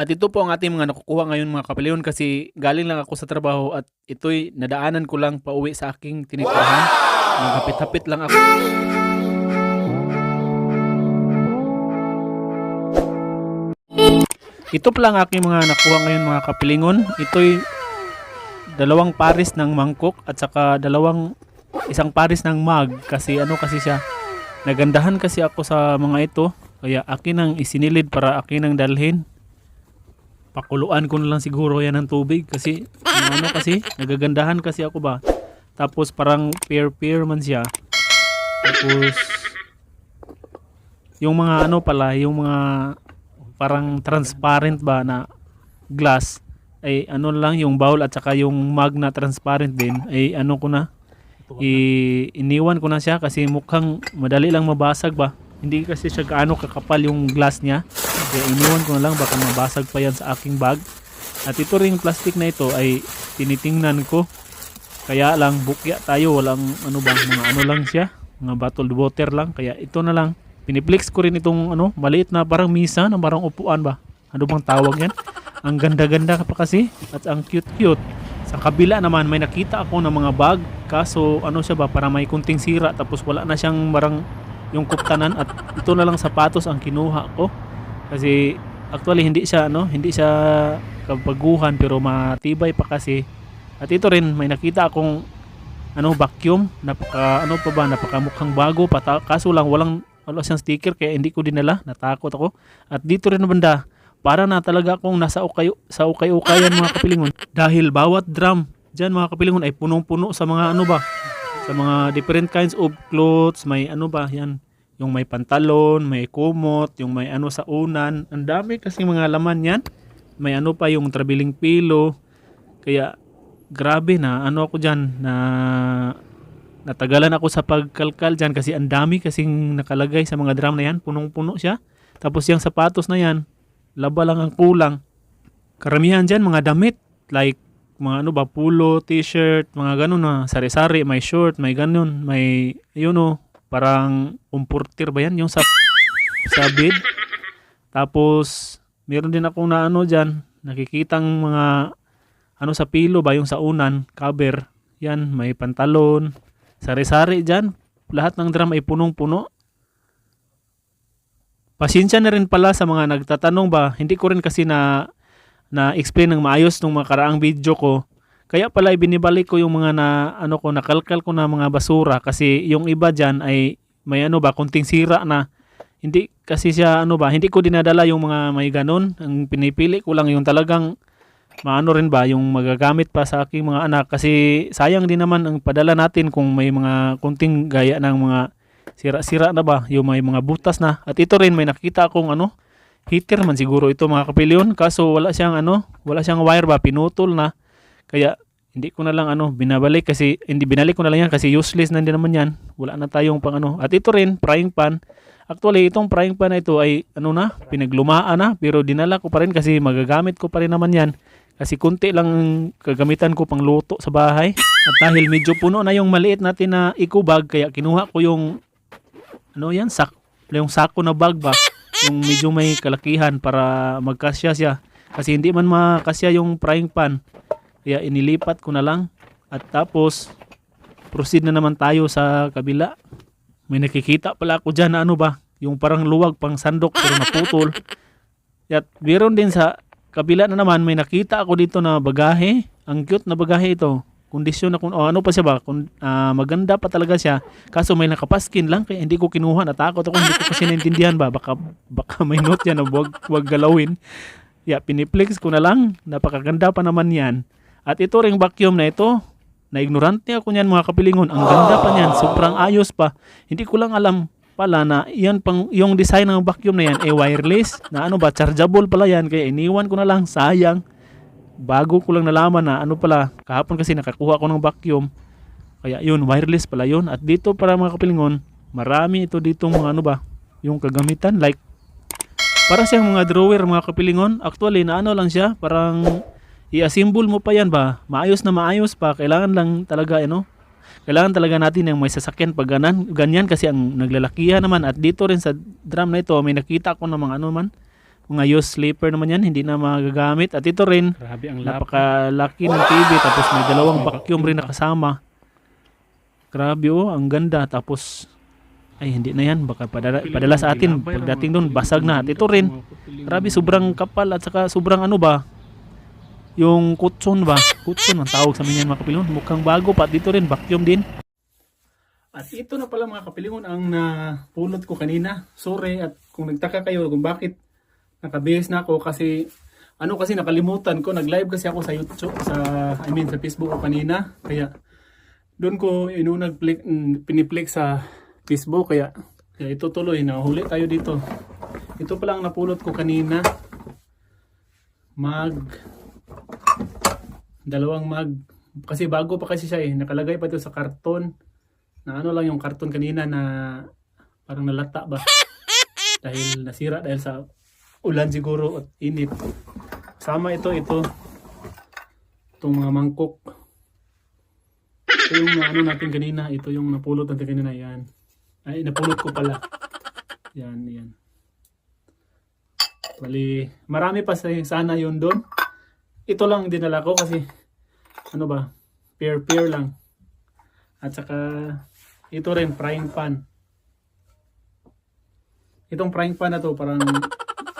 At ito po ang ating mga nakukuha ngayon mga kapilyon kasi galing lang ako sa trabaho at ito'y nadaanan ko lang pauwi sa aking tinitirahan. Naghapit-hapit lang ako. Ito pala ang aking mga nakuha ngayon mga kapilingon. Ito'y dalawang pares ng mangkok at saka dalawang isang pares ng mug kasi ano kasi siya nagandahan kasi ako sa mga ito kaya akin ang isinilid para akin ang dalhin pakuluan ko na lang siguro yan ng tubig kasi ano kasi nagagandahan kasi ako ba? Tapos parang pair pair man siya. Tapos yung mga ano pala yung mga parang transparent ba na glass ay ano lang yung bowl at saka yung mug na transparent din ay ano ko na. i iniwan ko na siya kasi mukhang madali lang mabasag ba? Hindi kasi siya gaano kakapal yung glass niya kaya iniwan ko na lang baka mabasag pa yan sa aking bag. At ito ring plastic na ito ay tinitingnan ko. Kaya lang bukya tayo. Walang ano ba mga ano lang siya. Mga bottled water lang. Kaya ito na lang. Piniplex ko rin itong ano maliit na parang misa na parang upuan ba? Ano bang tawag yan? Ang ganda-ganda pa kasi. At ang cute-cute. Sa kabila naman may nakita ako ng mga bag. Kaso ano siya ba para may kunting sira. Tapos wala na siyang marang yung kuptanan at ito na lang sapatos ang kinuha ko kasi actually hindi siya ano hindi siya kabaguhan pero matibay pa kasi. At ito rin may nakita akong ano vacuum. Napaka ano pa ba napaka mukhang bago. Pata, kaso lang walang wala siyang sticker kaya hindi ko dinala. Natakot ako. At dito rin banda para na talaga akong nasa ukay sa ukay-ukayan mga kapilingon. Dahil bawat drum diyan mga kapilingon ay punong-puno sa mga ano ba sa mga different kinds of clothes. May ano ba yan yung may pantalon may kumot yung may ano sa unan. Ang dami kasi mga laman yan. May ano pa yung traveling pillow kaya grabe na ano ako diyan na natagalan ako sa pagkalkal diyan kasi ang dami kasing nakalagay sa mga drum na yan. Punong-puno siya. Tapos yung sapatos na yan laba lang ang kulang. Karamihan diyan mga damit. Like mga ano ba pulo, t-shirt, mga ganun na sari-sari, may short, may ganun, may yun o, parang umportir ba yan yung sa sa bid. Tapos meron din akong na ano diyan, nakikitang mga ano sa pilo ba yung sa unan, cover. Yan, may pantalon, sari-sari diyan. Lahat ng drum ay punong-puno. Pasensya na rin pala sa mga nagtatanong ba, hindi ko rin kasi na na-explain ng maayos nung mga karaang video ko. Kaya pala ibinibalik ko yung mga na ano ko nakalkal ko na mga basura kasi yung iba diyan ay may ano ba kunting sira na. Hindi kasi siya ano ba hindi ko dinadala yung mga may ganun. Ang pinipili ko lang yung talagang maano rin ba yung magagamit pa sa aking mga anak. Kasi sayang din naman ang padala natin kung may mga kunting gaya ng mga sira-sira na ba yung may mga butas na. At ito rin may nakita akong ano heater man siguro ito mga kapilyon. Kaso wala siyang ano wala siyang wire ba pinutol na kaya hindi ko na lang ano binabalik kasi hindi binalik ko na lang yan kasi useless na din naman yan. Wala na tayong pang ano. At ito rin frying pan. Actually itong frying pan na ito ay ano na pinaglumaan na pero dinala ko pa rin kasi magagamit ko pa rin naman yan. Kasi kunti lang ang kagamitan ko pang luto sa bahay. At dahil medyo puno na yung maliit natin na eco bag kaya kinuha ko yung ano yan sak yung sako na bag ba? Yung medyo may kalakihan para magkasya siya. Kasi hindi man makasya yung frying pan. Kaya inilipat ko na lang. At tapos, proceed na naman tayo sa kabila. May nakikita pala ako dyan na ano ba, yung parang luwag pang sandok pero naputol. At meron din sa kabila na naman, may nakita ako dito na bagahe. Ang cute na bagahe ito. Kondisyon na kung oh, ano pa siya ba? Kung uh, maganda pa talaga siya. Kaso may nakapaskin lang kaya hindi ko kinuha. Natakot ako hindi ko kasi naintindihan ba? Baka baka may note yan na wag wag galawin. Yeah piniplex ko na lang. Napakaganda pa naman yan at ito ring vacuum na ito na ignorante ako niyan mga kapilingon ang ganda pa niyan sobrang ayos pa hindi ko lang alam pala na yan pang yung design ng vacuum na yan eh wireless na ano ba chargeable pala yan kaya iniwan ko na lang sayang bago ko lang nalaman na ano pala, kahapon kasi nakakuha ko ng vacuum. Kaya yun, wireless pala yun. At dito para mga kapilingon, marami ito dito mga ano ba, yung kagamitan. Like, para siyang mga drawer mga kapilingon. Actually, na ano lang siya, parang i-assemble mo pa yan ba. Maayos na maayos pa. Kailangan lang talaga, ano, kailangan talaga natin yung may sasakyan pag ganan, ganyan kasi ang naglalakihan naman. At dito rin sa drum na ito, may nakita ko ng mga ano man, mga used sleeper naman yan, hindi na magagamit. At ito rin, Grabe ang lap. napakalaki ng TV tapos may dalawang vacuum rin nakasama. Grabe oh, ang ganda. Tapos, ay hindi na yan. Baka padala, padala sa atin. Pagdating doon, basag na. At ito rin, grabe sobrang kapal at saka sobrang ano ba, yung kutson ba? Kutson ang tawag sa amin yan mga kapilon. Mukhang bago pa. Dito rin, vacuum din. At ito na pala mga kapilingon ang napulot ko kanina. Sorry at kung nagtaka kayo kung bakit nakabihis na ako kasi ano kasi nakalimutan ko. Nag-live kasi ako sa YouTube, sa, I mean sa Facebook ko kanina. Kaya doon ko inunag click, piniplik sa Facebook kaya, kaya ito tuloy nahuli tayo dito. Ito pala ang napulot ko kanina. Mag dalawang mag kasi bago pa kasi siya eh nakalagay pa ito sa karton. Na ano lang yung karton kanina na parang nalata ba? Dahil nasira dahil sa ulan siguro at init. Sama ito ito. Itong mga mangkok. Ito yung ano natin kanina ito yung napulot natin kanina yan. Ay napulot ko pala. Yan yan. Bali marami pa sa- sana yun doon. Ito lang dinala ko kasi ano ba? Pair pair lang. At saka ito rin frying pan. Itong frying pan na to parang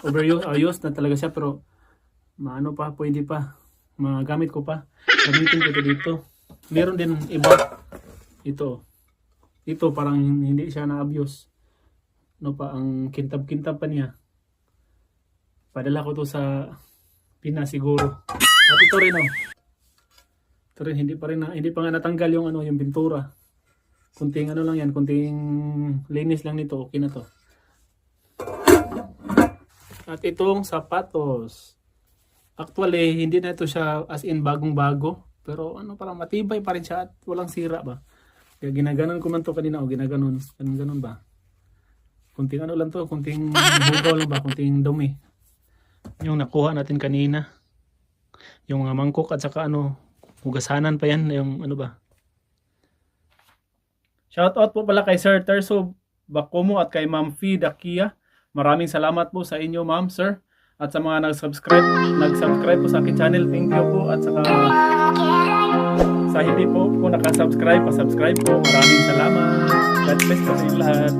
overuse uh, used na talaga siya pero maano pa pwede pa. Magamit ko pa. Gamitin ko ito dito. Meron din iba. Ito. Ito parang hindi siya na-abuse. No pa ang kintab-kintab pa niya. Padala ko to sa Pinas siguro. At ito rin oh ito rin hindi pa rin na, hindi pa nga natanggal yung ano yung pintura. Kunting ano lang yan kunting linis lang nito okay na to. At itong sapatos actually hindi na ito siya as in bagong bago pero ano parang matibay pa rin siya at walang sira ba. Kaya ginaganon ko man to kanina o ginaganon ganun ganun ba. Kunting ano lang to kunting lang ba kunting dumi. Yung nakuha natin kanina. Yung mga mangkok at saka ano hugasanan pa yan yung ano ba Shoutout po pala kay Sir Terso Bacomo at kay Ma'am Fee Dakia. Maraming salamat po sa inyo ma'am, sir. At sa mga nag-subscribe, nag-subscribe po sa akin channel, thank you po. At saka sa hindi po po nakasubscribe, pa-subscribe po. Maraming salamat. God bless po sa inyo lahat.